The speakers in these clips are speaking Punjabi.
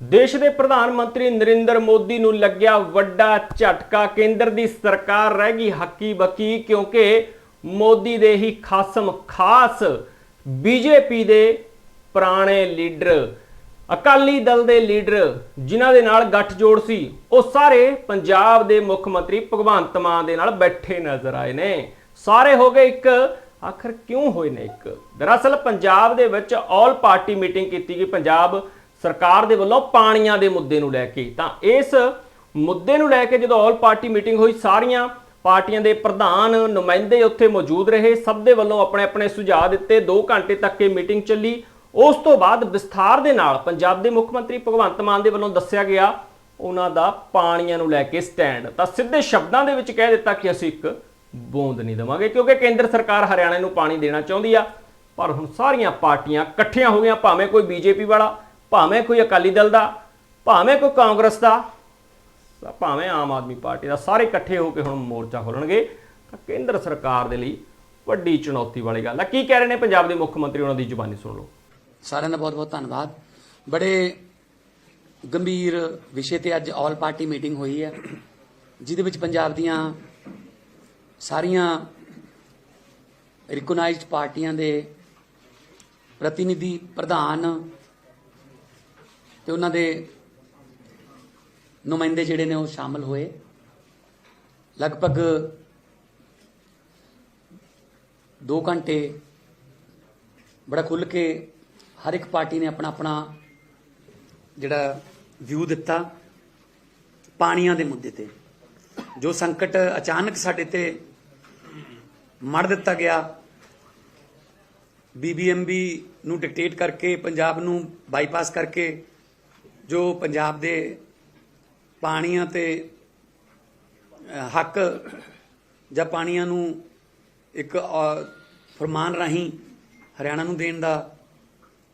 ਦੇਸ਼ ਦੇ ਪ੍ਰਧਾਨ ਮੰਤਰੀ ਨਰਿੰਦਰ ਮੋਦੀ ਨੂੰ ਲੱਗਿਆ ਵੱਡਾ ਝਟਕਾ। ਕੇਂਦਰ ਦੀ ਸਰਕਾਰ ਰਹਿ ਗਈ ਹੱਕੀ ਬੱਕੀ ਕਿਉਂਕਿ ਮੋਦੀ ਦੇ ਹੀ ਖਾਸਮ ਖਾਸ ਬੀਜੇਪੀ ਦੇ ਪੁਰਾਣੇ ਲੀਡਰ, ਅਕਾਲੀ ਦਲ ਦੇ ਲੀਡਰ ਜਿਨ੍ਹਾਂ ਦੇ ਨਾਲ ਗੱਠਜੋੜ ਸੀ, ਉਹ ਸਾਰੇ ਪੰਜਾਬ ਦੇ ਮੁੱਖ ਮੰਤਰੀ ਭਗਵੰਤ ਮਾਨ ਦੇ ਨਾਲ ਬੈਠੇ ਨਜ਼ਰ ਆਏ ਨੇ। ਸਾਰੇ ਹੋ ਗਏ ਇੱਕ, ਆਖਰ ਕਿਉਂ ਹੋਏ ਨੇ ਇੱਕ? ਦਰਅਸਲ ਪੰਜਾਬ ਦੇ ਵਿੱਚ ਆਲ ਪਾਰਟੀ ਮੀਟਿੰਗ ਕੀਤੀ ਗਈ। ਪੰਜਾਬ ਸਰਕਾਰ ਦੇ ਵੱਲੋਂ ਪਾਣੀਆਂ ਦੇ ਮੁੱਦੇ ਨੂੰ ਲੈ ਕੇ। ਤਾਂ ਇਸ ਮੁੱਦੇ ਨੂੰ ਲੈ ਕੇ ਜਦੋਂ ਆਲ ਪਾਰਟੀ ਮੀਟਿੰਗ ਹੋਈ, ਸਾਰੀਆਂ ਪਾਰਟੀਆਂ ਦੇ ਪ੍ਰਧਾਨ ਨੁਮਾਇੰਦੇ ਉੱਥੇ ਮੌਜੂਦ ਰਹੇ। ਸਭ ਦੇ ਵੱਲੋਂ ਆਪਣੇ ਆਪਣੇ ਸੁਝਾਅ ਦਿੱਤੇ। 2 ਘੰਟੇ ਤੱਕ ਇਹ ਮੀਟਿੰਗ ਚੱਲੀ। ਉਸ ਤੋਂ ਬਾਅਦ ਵਿਸਥਾਰ ਦੇ ਨਾਲ ਪੰਜਾਬ ਦੇ ਮੁੱਖ ਮੰਤਰੀ ਭਗਵੰਤ ਮਾਨ ਦੇ ਵੱਲੋਂ ਦੱਸਿਆ ਗਿਆ ਉਹਨਾਂ ਦਾ ਪਾਣੀਆਂ ਨੂੰ ਲੈ ਕੇ ਸਟੈਂਡ। ਤਾਂ ਸਿੱਧੇ ਸ਼ਬਦਾਂ ਦੇ ਵਿੱਚ ਕਹਿ ਦਿੱਤਾ ਕਿ ਅਸੀਂ ਇੱਕ ਬੂੰਦ ਨਹੀਂ ਦੇਵਾਂਗੇ, ਕਿਉਂਕਿ ਕੇਂਦਰ ਸਰਕਾਰ ਹਰਿਆਣਾ ਨੂੰ ਪਾਣੀ ਦੇਣਾ ਚਾਹੁੰਦੀ ਆ। ਪਰ ਹੁਣ ਸਾਰੀਆਂ ਪਾਰਟੀਆਂ ਇਕੱਠੀਆਂ ਹੋ ਗਈਆਂ, ਭਾਵੇਂ ਕੋਈ ਬੀਜੇਪੀ ਵਾਲਾ ਭਾਵੇਂ ਕੋਈ ਅਕਾਲੀ ਦਲ ਦਾ, ਭਾਵੇਂ ਕੋਈ ਕਾਂਗਰਸ ਦਾ ਭਾਵੇਂ ਆਮ ਆਦਮੀ ਪਾਰਟੀ ਦਾ, ਸਾਰੇ ਇਕੱਠੇ ਹੋ ਕੇ ਹੁਣ ਮੋਰਚਾ ਖੋਲਣਗੇ, ਤਾਂ ਕੇਂਦਰ ਸਰਕਾਰ ਦੇ ਲਈ ਵੱਡੀ ਚੁਣੌਤੀ ਵਾਲੀ ਗੱਲ ਆ। ਕੀ ਕਹਿ ਰਹੇ ਨੇ ਪੰਜਾਬ ਦੇ ਮੁੱਖ ਮੰਤਰੀ? ਉਹਨਾਂ ਦੀ ਜ਼ੁਬਾਨੀ ਸੁਣ ਲਓ। ਸਾਰਿਆਂ ਦਾ ਬਹੁਤ ਬਹੁਤ ਧੰਨਵਾਦ। ਬੜੇ ਗੰਭੀਰ ਵਿਸ਼ੇ ਤੇ ਅੱਜ ਆਲ ਪਾਰਟੀ ਮੀਟਿੰਗ ਹੋਈ ਹੈ, ਜਿਹਦੇ ਵਿੱਚ ਪੰਜਾਬ ਦੀਆਂ ਸਾਰੀਆਂ ਰਿਕਗਨਾਈਜ਼ਡ ਪਾਰਟੀਆਂ ਦੇ ਪ੍ਰਤੀਨਿਧੀ ਪ੍ਰਧਾਨ ਤੇ ਉਹਨਾਂ ਦੇ ਨੁਮਾਇੰਦੇ ਜਿਹੜੇ ਨੇ ਉਹ ਸ਼ਾਮਲ ਹੋਏ। ਲਗਭਗ 2 ਘੰਟੇ ਬੜਾ ਖੁੱਲ ਕੇ ਹਰ ਇੱਕ ਪਾਰਟੀ ਨੇ ਆਪਣਾ ਆਪਣਾ ਜਿਹੜਾ ਵਿਊ ਦਿੱਤਾ ਪਾਣੀਆਂ ਦੇ ਮੁੱਦੇ ਤੇ। ਜੋ ਸੰਕਟ ਅਚਾਨਕ ਸਾਡੇ ਤੇ ਮੜ ਦਿੱਤਾ ਗਿਆ ਬੀਬੀਐਮਬੀ ਨੂੰ ਡਿਕਟੇਟ ਕਰਕੇ, ਪੰਜਾਬ ਨੂੰ ਬਾਈਪਾਸ ਕਰਕੇ ਜੋ ਪੰਜਾਬ ਦੇ ਪਾਣੀਆਂ ਤੇ ਹੱਕ ਜਾਂ ਪਾਣੀਆਂ ਨੂੰ ਇੱਕ ਅ, ਫਰਮਾਨ ਰਾਹੀਂ ਹਰਿਆਣਾ ਨੂੰ ਦੇਣ ਦਾ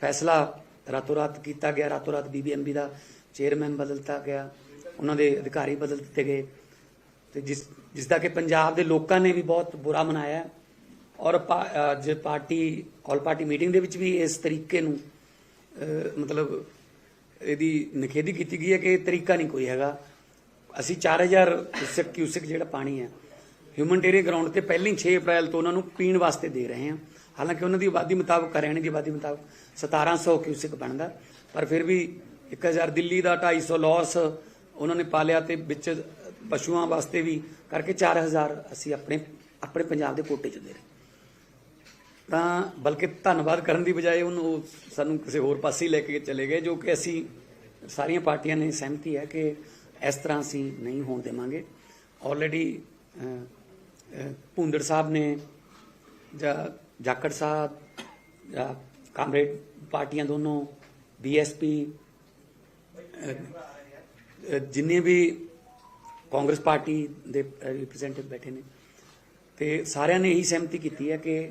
ਫੈਸਲਾ ਰਾਤੋਂ ਰਾਤ ਕੀਤਾ ਗਿਆ। ਰਾਤੋਂ ਰਾਤ ਬੀਬੀਐਮਬੀ ਦਾ ਚੇਅਰਮੈਨ ਬਦਲਤਾ ਗਿਆ। ਉਹਨਾਂ ਦੇ ਅਧਿਕਾਰੀ ਬਦਲ ਦਿੱਤੇ ਗਏ। ਤੇ ਜਿਸ ਜਿਸ ਦਾ ਕਿ ਪੰਜਾਬ ਦੇ ਲੋਕਾਂ ਨੇ ਵੀ ਬਹੁਤ ਬੁਰਾ ਮਨਾਇਆ। ਔਰ ਪਾ- ਅ, ਜੇ ਪਾਰਟੀ ਆਲ ਪਾਰਟੀ ਮੀਟਿੰਗ ਦੇ ਵਿੱਚ ਵੀ ਇਸ ਤਰੀਕੇ ਨੂੰ ਮਤਲਬ ਇਹਦੀ ਨਿਖੇਧੀ ਕੀਤੀ ਗਈ ਹੈ ਕਿ ਇਹ ਤਰੀਕਾ ਨਹੀਂ ਕੋਈ ਹੈਗਾ। ਅਸੀਂ 4000 ਕਿਊਸਕ ਕਿਊਸਕ ਜਿਹੜਾ ਪਾਣੀ ਹੈ ਹਿਊਮਨਟੇਰੀਅਨ ਗਰਾਊਂਡ ਤੇ ਪਹਿਲਾਂ ਹੀ 6 ਅਪ੍ਰੈਲ ਤੋਂ ਉਹਨਾਂ ਨੂੰ ਪੀਣ ਵਾਸਤੇ ਦੇ ਰਹੇ ਹਾਂ। ਹਾਲਾਂਕਿ ਉਹਨਾਂ ਦੀ ਆਬਾਦੀ ਮੁਤਾਬਕ, ਹਰਿਆਣੇ ਦੀ ਆਬਾਦੀ ਮੁਤਾਬਕ 1700 ਕਿਊਸਕ ਬਣਦਾ। ਪਰ ਫਿਰ ਵੀ 1000 ਦਿੱਲੀ ਦਾ 250 ਲਾਸ ਉਹਨਾਂ ਨੇ ਪਾਲਿਆ ਤੇ ਵਿੱਚ ਪਸ਼ੂਆਂ ਵਾਸਤੇ ਵੀ ਕਰਕੇ 4000 ਅਸੀਂ ਆਪਣੇ ਆਪਣੇ ਪੰਜਾਬ ਦੇ ਕੋਟੇ ਚ ਦੇ ਰਹੇ ਤਾਂ ਬਲਕਿ ਧੰਨਵਾਦ ਕਰਨ ਦੀ ਬਜਾਏ ਉਹਨੂੰ ਉਹ ਸਾਨੂੰ ਕਿਸੇ ਹੋਰ ਪਾਸੇ ਲੈ ਕੇ ਚਲੇ ਗਏ, ਜੋ ਕਿ ਅਸੀਂ ਸਾਰੀਆਂ ਪਾਰਟੀਆਂ ਨੇ ਸਹਿਮਤੀ ਹੈ ਕਿ ਇਸ ਤਰ੍ਹਾਂ ਅਸੀਂ ਨਹੀਂ ਹੋਣ ਦੇਵਾਂਗੇ। ਆਲਰੇਡੀ ਭੁੰਦੜ ਸਾਹਿਬ ਨੇ ਜਾਂ ਜਾਕੜ ਸਾਹਿਬ ਜਾਂ ਕਾਮਰੇਡ ਪਾਰਟੀਆਂ ਦੋਨੋਂ ਬੀਐਸਪੀ ਜਿੰਨੇ ਵੀ ਕਾਂਗਰਸ ਪਾਰਟੀ ਦੇ ਰਿਪਰੈਜ਼ੈਂਟੇਟਿਵ ਬੈਠੇ ਨੇ, ਤੇ ਸਾਰਿਆਂ ਨੇ ਇਹੀ ਸਹਿਮਤੀ ਕੀਤੀ ਹੈ ਕਿ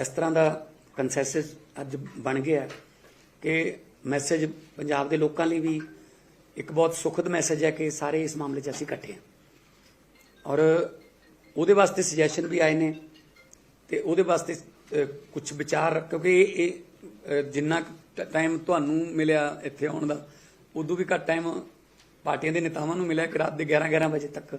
ਇਸ ਤਰ੍ਹਾਂ ਦਾ ਕੰਸੈਂਸਸ ਅੱਜ ਬਣ ਗਿਆ ਕਿ ਮੈਸੇਜ ਪੰਜਾਬ ਦੇ ਲੋਕਾਂ ਲਈ ਵੀ ਇੱਕ ਬਹੁਤ ਸੁਖਦ ਮੈਸੇਜ ਹੈ ਕਿ ਸਾਰੇ ਇਸ ਮਾਮਲੇ 'ਚ ਅਸੀਂ ਇਕੱਠੇ ਹਾਂ। ਔਰ ਉਹਦੇ ਵਾਸਤੇ ਸੁਜੈਸ਼ਨ ਵੀ ਆਏ ਨੇ ਤੇ ਉਹਦੇ ਵਾਸਤੇ ਕੁਝ ਵਿਚਾਰ, ਕਿਉਂਕਿ ਇਹ ਜਿੰਨਾ ਟਾਈਮ ਤੁਹਾਨੂੰ ਮਿਲਿਆ ਇੱਥੇ ਆਉਣ ਦਾ, ਉਦੋਂ ਵੀ ਘੱਟ ਟਾਈਮ ਪਾਰਟੀਆਂ ਦੇ ਨੇਤਾਵਾਂ ਨੂੰ ਮਿਲਿਆ ਕਿ ਰਾਤ ਦੇ 11 11 ਵਜੇ ਤੱਕ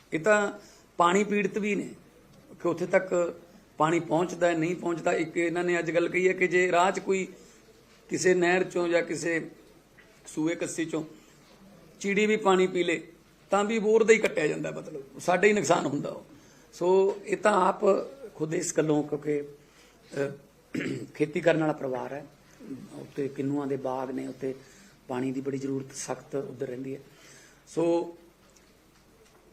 ਇਹ ਤਾਂ ਪਾਣੀ ਪੀੜਤ ਵੀ ਨੇ, ਕਿ ਉੱਥੇ ਤੱਕ ਪਾਣੀ ਪਹੁੰਚਦਾ ਹੈ, ਨਹੀਂ ਪਹੁੰਚਦਾ। ਇੱਕ ਇਹਨਾਂ ਨੇ ਅੱਜ ਗੱਲ ਕਹੀ ਹੈ ਕਿ ਜੇ ਰਾਹ 'ਚ ਕੋਈ ਕਿਸੇ ਨਹਿਰ ਚੋਂ ਜਾਂ ਕਿਸੇ ਸੂਏ ਕੱਸੀ ਚੋਂ ਚਿੜੀ ਵੀ ਪਾਣੀ ਪੀ ਲੇ, ਤਾਂ ਵੀ ਬੋਰ ਦਾ ਹੀ ਕੱਟਿਆ ਜਾਂਦਾ ਮਤਲਬ ਸਾਡਾ ਹੀ ਨੁਕਸਾਨ ਹੁੰਦਾ ਉਹ। ਸੋ ਇਹ ਤਾਂ ਆਪ ਖੁਦ ਇਸ ਗੱਲੋਂ ਕਿਉਂਕਿ ਖੇਤੀ ਕਰਨ ਵਾਲਾ ਪਰਿਵਾਰ ਹੈ। ਉੱਤੇ ਕਿੰਨੂਆਂ ਦੇ ਬਾਗ ਨੇ ਉੱਤੇ ਪਾਣੀ ਦੀ ਬੜੀ ਜ਼ਰੂਰਤ ਸਖਤ ਉੱਧਰ ਰਹਿੰਦੀ ਹੈ। ਸੋ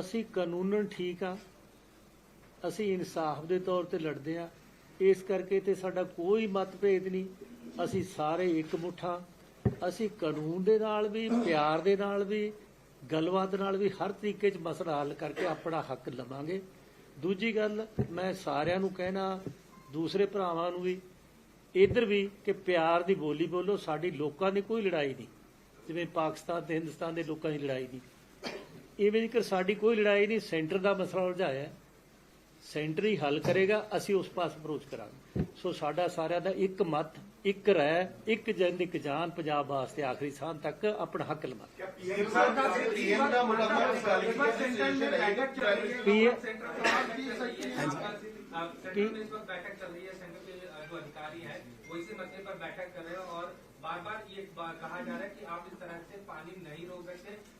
ਅਸੀਂ ਕਾਨੂੰਨਨ ਠੀਕ ਆ ਅਸੀਂ ਇਨਸਾਫ ਦੇ ਤੌਰ ਤੇ ਲੜਦੇ ਆ ਇਸ ਕਰਕੇ ਤੇ ਸਾਡਾ ਕੋਈ ਮਤਭੇਦ ਨਹੀਂ। ਅਸੀਂ ਸਾਰੇ ਇੱਕ ਮੁੱਠਾ ਅਸੀਂ ਕਾਨੂੰਨ ਦੇ ਨਾਲ ਵੀ, ਪਿਆਰ ਦੇ ਨਾਲ ਵੀ, ਗੱਲਬਾਤ ਨਾਲ ਵੀ ਹਰ ਤਰੀਕੇ 'ਚ ਮਸਲਾ ਹੱਲ ਕਰਕੇ ਆਪਣਾ ਹੱਕ ਲਵਾਂਗੇ। ਦੂਜੀ ਗੱਲ, ਮੈਂ ਸਾਰਿਆਂ ਨੂੰ ਕਹਿਣਾ, ਦੂਸਰੇ ਭਰਾਵਾਂ ਨੂੰ ਵੀ, ਇੱਧਰ ਵੀ ਕਿ ਪਿਆਰ ਦੀ ਬੋਲੀ ਬੋਲੋ, ਸਾਡੀ ਲੋਕਾਂ ਦੀ ਕੋਈ ਲੜਾਈ ਨਹੀਂ। ਜਿਵੇਂ ਪਾਕਿਸਤਾਨ ਤੇ ਹਿੰਦੁਸਤਾਨ ਦੇ ਲੋਕਾਂ ਦੀ ਲੜਾਈ ਨਹੀਂ। ਇਵੇਂ ਜੇਕਰ ਸਾਡੀ ਕੋਈ ਲੜਾਈ ਨਹੀਂ ਸੈਂਟਰ ਦਾ ਮਸਲਾ ਉਲਝਾਇਆ ਹੈ। ਸੈਂਟਰ ਹੀ ਹੱਲ ਕਰੇਗਾ ਅਸੀਂ ਉਸ ਪਾਸ ਅਪਰੋਚ ਕਰਾਂਗੇ ਸੋ ਸਾਡਾ ਸਾਰਿਆਂ ਦਾ ਇੱਕ ਮਤ ਇੱਕ ਰਹਿ ਇੱਕ ਜਨ ਇੱਕ ਜਾਨ ਪੰਜਾਬ ਵਾਸਤੇ ਆਖਰੀ ਸਾਹ ਤੱਕ ਆਪਣਾ ਹੱਕ ਲਵਾਂਗੇ ਪੀਐਮ ਦਾ ਮੁਲਾਕਾਤ ਦੀ ਗੱਲ ਕੀਤੀ ਹੈ ਪੀ सेंटर में इस वक्त बैठक चल रही है सेंटर के जो अधिकारी हैं वो इसी मसले पर बैठक कर रहे हैं और बार बार ये बात कहा जा रहा है कि आप इस तरह से पानी नहीं रोक सकते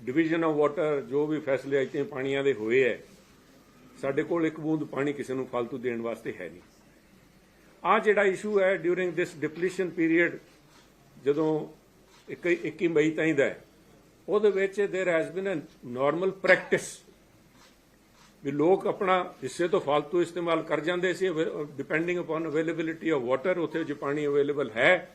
ਡਿਵੀਜ਼ਨ ਆਫ ਵਾਟਰ ਜੋ ਵੀ ਫੈਸਲੇ ਅਜੇ ਪਾਣੀਆਂ ਦੇ ਹੋਏ ਐ, ਸਾਡੇ ਕੋਲ ਇੱਕ ਬੂੰਦ ਪਾਣੀ ਕਿਸੇ ਨੂੰ ਫालतू ਦੇਣ ਵਾਸਤੇ ਹੈ ਨਹੀਂ। ਆ ਜਿਹੜਾ ਇਸ਼ੂ ਹੈ ਡਿਊਰਿੰਗ ਦਿਸ ਡਿਪਲੀਸ਼ਨ ਪੀਰੀਅਡ ਜਦੋਂ 21 ਮਈ ਤਾਈ ਦਾ ਉਹਦੇ ਵਿੱਚ there has been a normal practice ਵੀ ਲੋਕ ਆਪਣਾ ਹਿੱਸੇ ਤੋਂ ਫालतू ਇਸਤੇਮਾਲ ਕਰ ਜਾਂਦੇ ਸੀ depending upon availability of water ਉਥੇ ਜੇ ਪਾਣੀ ਅਵੇਲੇਬਲ ਹੈ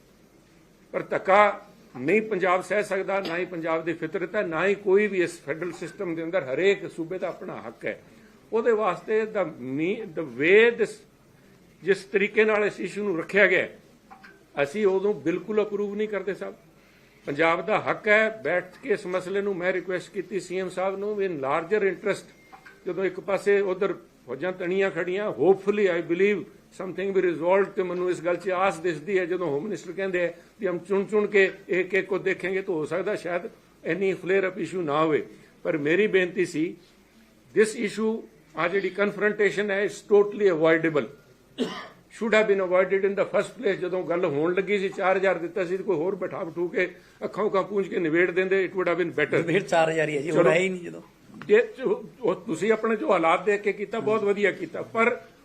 ਪਰ ਧੱਕਾ ਨਹੀਂ ਪੰਜਾਬ ਸਹਿ ਸਕਦਾ, ਨਾ ਹੀ ਪੰਜਾਬ ਦੀ ਫਿਤਰਤ ਹੈ, ਨਾ ਹੀ ਕੋਈ ਵੀ ਇਸ ਫੈਡਰਲ ਸਿਸਟਮ ਦੇ ਅੰਦਰ ਹਰੇਕ ਸੂਬੇ ਦਾ ਆਪਣਾ ਹੱਕ ਹੈ। ਉਹਦੇ ਵਾਸਤੇ ਦਾ ਦ ਵੇ ਦਿਸ ਜਿਸ ਤਰੀਕੇ ਨਾਲ ਇਸ ਇਸ਼ੂ ਨੂੰ ਰੱਖਿਆ ਗਿਆ, ਅਸੀਂ ਉਦੋਂ ਬਿਲਕੁਲ ਅਪਰੂਵ ਨਹੀਂ ਕਰਦੇ ਸਾਹਿਬ ਪੰਜਾਬ ਦਾ ਹੱਕ ਹੈ, ਬੈਠ ਕੇ ਇਸ ਮਸਲੇ ਨੂੰ ਮੈਂ ਰਿਕੁਐਸਟ ਕੀਤੀ ਸੀਐਮ ਸਾਹਿਬ ਨੂੰ ਇਨ ਲਾਰਜਰ ਇੰਟਰਸਟ ਜਦੋਂ ਇੱਕ ਪਾਸੇ ਉਧਰ ਫੌਜਾਂ ਤਣੀਆਂ ਖੜੀਆਂ ਹੋਪਫੁਲੀ ਆਈ ਬਲੀਵ ਸਮਥਿੰਗ ਵੀ ਰਿਜ਼ੋਲਵ ਤੇ ਮੈਨੂੰ ਇਸ ਗੱਲ 'ਚ ਆਸ ਦਿਸਦੀ ਹੈ ਜਦੋਂ ਹੋਮ ਮਿਨਿਸਟਰ ਕਹਿੰਦੇ ਆ ਕਿ ਹਮ ਚੁਣ ਚੁਣ ਕੇ ਇੱਕ ਇੱਕ ਕੋ ਦੇਖेंगे ਤਾਂ ਹੋ ਸਕਦਾ ਸ਼ਾਇਦ ਇੰਨੀ ਫਲੇਅਰ ਅਪ ਇਸ਼ੂ ਨਾ ਹੋਵੇ। ਪਰ ਮੇਰੀ ਬੇਨਤੀ ਸੀ this issue or the confrontation is totally avoidable should have been avoided in the first place ਜਦੋਂ ਗੱਲ ਹੋਣ ਲੱਗੀ ਸੀ 4000 ਦਿੱਤਾ ਸੀ ਕੋਈ ਹੋਰ ਬਿਠਾ ਬਿਠੂ ਕੇ ਅੱਖਾਂ ਉਖਾਂ ਪੂੰਝ ਕੇ ਨਿਵੇੜ ਦਿੰਦੇ it would have been better 4000 ਹੀ ਹੈ ਜੀ ਹੋਣਾ ਹੀ ਨਹੀਂ ਜਦੋਂ। ਤੁਸੀਂ ਆਪਣੇ ਜੋ ਹਾਲਾਤ ਦੇਖ ਕੇ ਕੀਤਾ ਬਹੁਤ ਵਧੀਆ ਕੀਤਾ। ਪਰ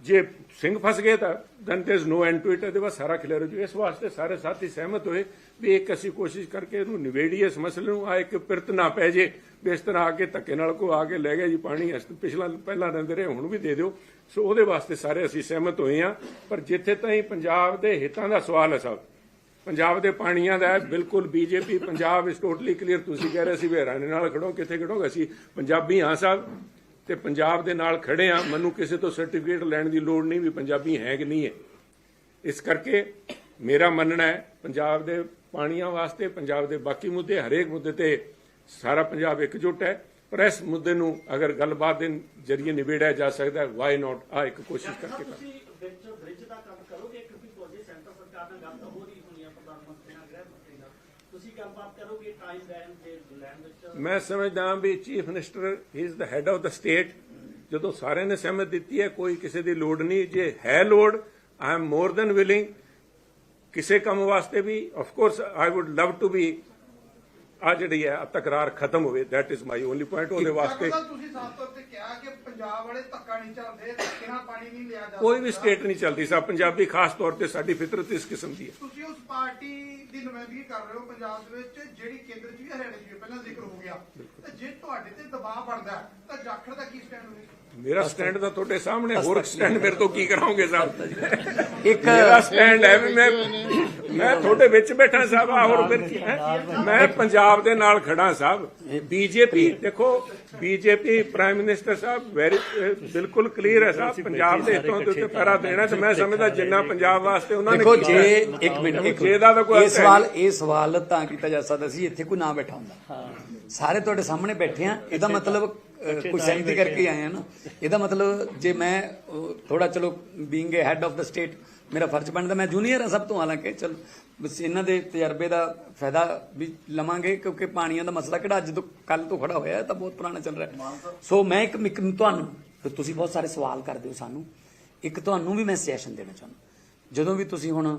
ਜੇ ਸਿੰਘ ਫਸ ਗਏ ਤਾਂ then there is no end to it ਇਹਦੇ ਬਾਅਦ ਸਾਰਾ ਕਲੀਅਰ ਹੋ ਜੂ। ਇਸ ਵਾਸਤੇ ਸਾਰੇ ਸਾਥੀ ਸਹਿਮਤ ਹੋਏ ਵੀ ਇੱਕ ਅਸੀਂ ਕੋਸ਼ਿਸ਼ ਕਰਕੇ ਇਹਨੂੰ ਨਿਬੇੜੀਏ ਇਸ ਮਸਲੇ ਨੂੰ। ਆ ਇੱਕ ਪਿਰਤ ਨਾ ਪੈ ਜੇ ਵੀ ਇਸ ਤਰ੍ਹਾਂ ਆ ਕੇ ਧੱਕੇ ਨਾਲ ਕੋ ਆ ਕੇ ਲੈ ਗਿਆ ਜੀ ਪਾਣੀ ਅਸ ਪਿਛਲਾ ਪਹਿਲਾਂ ਰਹਿੰਦੇ ਰਹੇ ਹੁਣ ਵੀ ਦੇ ਦਿਓ। ਸੋ ਉਹਦੇ ਵਾਸਤੇ ਸਾਰੇ ਅਸੀਂ ਸਹਿਮਤ ਹੋਏ ਆ ਪਰ ਜਿੱਥੇ ਤਾਈਂ ਪੰਜਾਬ ਦੇ ਹਿੱਤਾਂ ਦਾ ਸਵਾਲ ਹੈ ਸਾਹਿਬ ਪੰਜਾਬ ਦੇ ਪਾਣੀਆਂ ਦਾ ਹੈ, ਬਿਲਕੁਲ ਬੀਜੇਪੀ ਪੰਜਾਬ ਇਸ ਟੋਟਲੀ ਕਲੀਅਰ ਤੁਸੀਂ ਕਹਿ ਰਹੇ ਸੀ ਵੀ ਹਰਿਆਣੇ ਨਾਲ ਖੜੋ ਕਿੱਥੇ ਖੜੋਗੇ? ਅਸੀਂ ਪੰਜਾਬੀ ਹਾਂ ਸਾਹਿਬ ਤੇ ਪੰਜਾਬ ਦੇ ਨਾਲ ਖੜੇ ਆ, ਮੈਨੂੰ ਕਿਸੇ ਤੋਂ ਸਰਟੀਫਿਕੇਟ ਲੈਣ ਦੀ ਲੋੜ ਨਹੀਂ ਵੀ ਪੰਜਾਬੀ ਹੈ ਕਿ ਨਹੀਂ ਹੈ। ਇਸ ਕਰਕੇ ਮੇਰਾ ਮੰਨਣਾ ਹੈ, ਪੰਜਾਬ ਦੇ ਪਾਣੀਆਂ ਵਾਸਤੇ, ਪੰਜਾਬ ਦੇ ਬਾਕੀ ਮੁੱਦੇ, ਹਰੇਕ ਮੁੱਦੇ ਤੇ ਸਾਰਾ ਪੰਜਾਬ ਇਕਜੁੱਟ ਹੈ। ਪਰ ਇਸ ਮੁੱਦੇ ਨੂੰ ਅਗਰ ਗੱਲਬਾਤ ਦੇ ਜ਼ਰੀਏ ਨਿਬੇੜਿਆ ਜਾ ਸਕਦਾ ਹੈ ਵਾਈ ਨਾਟ ਆ ਇੱਕ ਕੋਸ਼ਿਸ਼ ਕਰਕੇ ਕਰਾਂਗੇ ਤੁਸੀਂ ਵਿੱਚ ਬ੍ਰਿਜ ਦਾ ਕੰਮ ਕਰੋਗੇ ਕਿਉਂਕਿ ਤੁਹਾਡੀ ਸੈਂਟਰ ਸਰਕਾਰ ਨਾਲ ਗੱਲ ਤਾਂ ਹੋ ਰਹੀ ਹੋਣੀ ਹੈ ਪ੍ਰਧਾਨ ਮੰਤਰੀ ਨਾਲ ਗ੍ਰਹਿ ਮੰਤਰੀ ਨਾਲ ਤੁਸੀਂ ਗੱਲਬਾਤ ਕਰੋਗੇ ਟਾਈਮ ਲੈਣ ਤੇ ਲੈਣ ਵਿੱਚ ਮੈਂ ਸਮਝਦਾ ਵੀ chief minister is the head of the state ਜਦੋਂ ਸਾਰਿਆਂ ਨੇ ਸਹਿਮਤ ਦਿੱਤੀ ਹੈ, ਕੋਈ ਕਿਸੇ ਦੀ ਲੋੜ ਨਹੀਂ। ਜੇ ਹੈ ਲੋੜ I am more than willing ਕਿਸੇ ਕੰਮ ਵਾਸਤੇ ਵੀ of course I would love to be ਆ ਜਿਹੜੀ ਹੈ ਤਕਰਾਰ ਖਤਮ ਹੋਵੇ that is my only point ਉਹਦੇ ਵਾਸਤੇ ਤੁਸੀਂ ਸਾਫ਼ ਤੌਰ ਤੇ ਕਿਹਾ ਕਿ ਪੰਜਾਬ ਵਾਲੇ ਧੱਕਾ ਨਹੀਂ ਚੱਲਦੇ ਨਾਲ ਪਾਣੀ ਨਹੀਂ ਲਿਆ ਜਾ ਕੋਈ ਵੀ। ਸਟੇਟ ਨਹੀਂ ਚੱਲਦੀ ਸਾ ਪੰਜਾਬੀ ਖਾਸ ਤੌਰ ਤੇ ਸਾਡੀ ਫਿਤਰਤ ਇਸ ਕਿਸਮ ਦੀ ਹੈ। ਤੁਸੀਂ ਉਸ ਪਾਰਟੀ ਦੀ ਨੁਮਾਇੰਦਗੀ ਕਰ ਰਹੇ ਹੋ ਪੰਜਾਬ ਦੇ ਵਿੱਚ ਜਿਹੜੀ ਕੇਂਦਰ 'ਚ ਵੀ ਹਰਿਆਣੇ 'ਚ ਵੀ ਪਹਿਲਾਂ ਜ਼ਿਕਰ ਹੋ ਗਿਆ। ਤੇ ਜੇ ਤੁਹਾਡੇ ਤੇ ਦਬਾਅ ਬਣਦਾ ਤਾਂ ਜਾਖੜ ਦਾ ਕੀ ਸਟੈਂਡ ਹੋਵੇਗਾ? ਮੇਰਾ ਸਟੈਂਡ ਤਾਂ ਤੁਹਾਡੇ ਸਾਹਮਣੇ ਹੋਰ ਸਟੈਂਡ ਮੇਰੇ ਤੋਂ ਕੀ ਕਰਾਉਂਗੇ ਸਾਹਿਬ ਇੱਕ ਮੇਰਾ ਸਟੈਂਡ ਹੈ ਵੀ ਮੈਂ ਮੈਂ ਤੁਹਾਡੇ ਵਿੱਚ ਬੈਠਾ ਸਾਹਿਬ ਆ ਹੋਰ ਫਿਰ ਕੀ ਹੈ? ਮੈਂ ਪੰਜਾਬ ਦੇ ਨਾਲ ਖੜਾ ਸਾਹਿਬ। ਬੀਜੇਪੀ ਦੇਖੋ ਬੀਜੇਪੀ ਪ੍ਰਾਈਮ ਮਿਨਿਸਟਰ ਸਾਹਿਬ ਵੈਰੀ ਬਿਲਕੁਲ ਕਲੀਅਰ ਹੈ ਸਾਹਿਬ ਪੰਜਾਬ ਦੇ ਹਿੱਤਾਂ ਦੇ ਉੱਤੇ ਪੈਰਾ ਦੇਣਾ ਤੇ ਮੈਂ ਸਮਝਦਾ ਜਿੰਨਾ ਪੰਜਾਬ ਵਾਸਤੇ ਉਹਨਾਂ ਨੇ ਦੇਖੋ ਜੇ ਹੈ, ਇੱਕ ਮਿੰਟ ਇੱਕ ਜੇ ਦਾ ਤਾਂ ਕੋਈ ਇਹ ਸਵਾਲ ਇਹ ਸਵਾਲ ਤਾਂ ਕੀਤਾ ਜਾ ਸਕਦਾ ਸੀ ਇੱਥੇ ਕੋਈ ਨਾ ਬੈਠਾ ਹੁੰਦਾ। ਸਾਰੇ ਤੁਹਾਡੇ ਸਾਹਮਣੇ ਬੈਠੇ ਆ ਇਹਦਾ ਮਤਲਬ ਕੋਈ ਸਹਿਮਤੀ ਕਰਕੇ ਆਏ ਆ ਨਾ। ਇਹਦਾ ਮਤਲਬ ਜੇ ਮੈਂ ਥੋੜਾ ਚਲੋ being a head of the state ਮੇਰਾ ਫਰਜ਼ ਬਣਦਾ ਮੈਂ ਜੂਨੀਅਰ ਆ ਸਭ ਤੋਂ ਹਾਲਾਂਕਿ ਚਲ ਬਸ ਇਹਨਾਂ ਦੇ ਤਜਰਬੇ ਦਾ ਫਾਇਦਾ ਵੀ ਲਵਾਂਗੇ ਕਿਉਂਕਿ ਪਾਣੀਆਂ ਦਾ ਮਸਲਾ ਕਿਹੜਾ ਅੱਜ ਤੋਂ ਕੱਲ ਤੋਂ ਖੜਾ ਹੋਇਆ ਤਾਂ ਬਹੁਤ ਪੁਰਾਣਾ ਚੱਲ ਰਿਹਾ। ਸੋ ਮੈਂ ਇੱਕ ਇੱਕ ਤੁਹਾਨੂੰ ਤੁਸੀਂ ਬਹੁਤ ਸਾਰੇ ਸਵਾਲ ਕਰਦੇ ਹੋ ਸਾਨੂੰ। ਇੱਕ ਤੁਹਾਨੂੰ ਵੀ ਮੈਂ ਸਜੈਸ਼ਨ ਦੇਣਾ ਚਾਹੁੰਦਾ। ਜਦੋਂ ਵੀ ਤੁਸੀਂ ਹੁਣ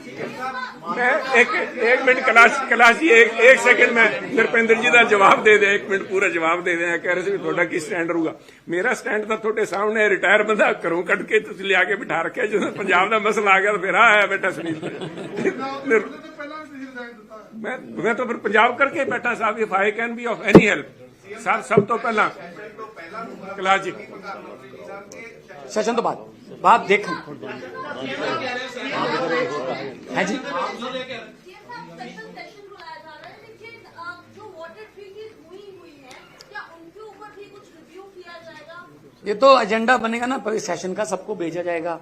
मैं एक एक मिनट कलाश कलाश जी एक एक सेकंड में नरपेंद्र जी ਦਾ ਜਵਾਬ ਦੇ ਦੇ ਇੱਕ ਮਿੰਟ ਪੂਰਾ ਜਵਾਬ ਦੇ ਦੇ ਕਹਿ ਰਹੇ ਸੀ ਵੀ ਤੁਹਾਡਾ ਕੀ ਸਟੈਂਡ ਰਹੂਗਾ ਮੇਰਾ ਸਟੈਂਡ ਤਾਂ ਤੁਹਾਡੇ ਸਾਹਮਣੇ ਰਿਟਾਇਰ ਬੰਦਾ ਘਰੋਂ ਕੱਢ ਕੇ ਤੁਸੀਂ ਲਿਆ ਕੇ ਬਿਠਾ ਰੱਖਿਆ ਜਦੋਂ ਪੰਜਾਬ ਦਾ ਮਸਲਾ ਆ ਗਿਆ ਤਾਂ ਫਿਰ ਆ ਆਇਆ ਬੇਟਾ ਸੁਨੀਲ ਨਿਰ- ਉਹਦੇ ਤੋਂ ਪਹਿਲਾਂ ਵੀ ਤੁਸੀਂ ਰਿਜ਼ਾਈਨ ਦਿੱਤਾ ਹੈ। ਮੈਂ ਮੈਂ ਤਾਂ ਫਿਰ ਪੰਜਾਬ ਕਰਕੇ ਬੈਠਾ ਸਾਹਿਬ if I can be of any help sir ਸਭ ਤੋਂ ਪਹਿਲਾਂ ਕਲਾਸ਼ ਜੀ ਸੈਸ਼ਨ ਤੋਂ ਬਾਅਦ बाप देख है हाँ जी। ये तो एजेंडा बनेगा ना सेशन का सबको भेजा जाएगा।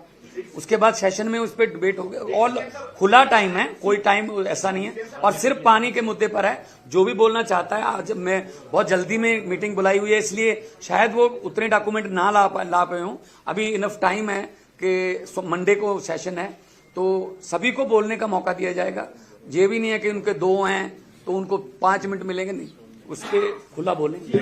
उसके बाद सेशन में उस पर डिबेट होगा ऑल खुला टाइम है, कोई टाइम ऐसा नहीं है। और सिर्फ़ पानी के मुद्दे पर है। जो भी बोलना चाहता है, आज मैं बहुत जल्दी में मीटिंग बुलाई हुई है, इसलिए शायद वो उतने डॉक्यूमेंट ना ला पा- ला पाए हों। अभी इनफ टाइम है कि मंडे को सेशन है। तो सभी को बोलने का मौका दिया जाएगा। ये भी नहीं है कि उनके दो हैं तो उनको पाँच मिनट मिलेंगे, नहीं। उस पर खुला बोलेंगे।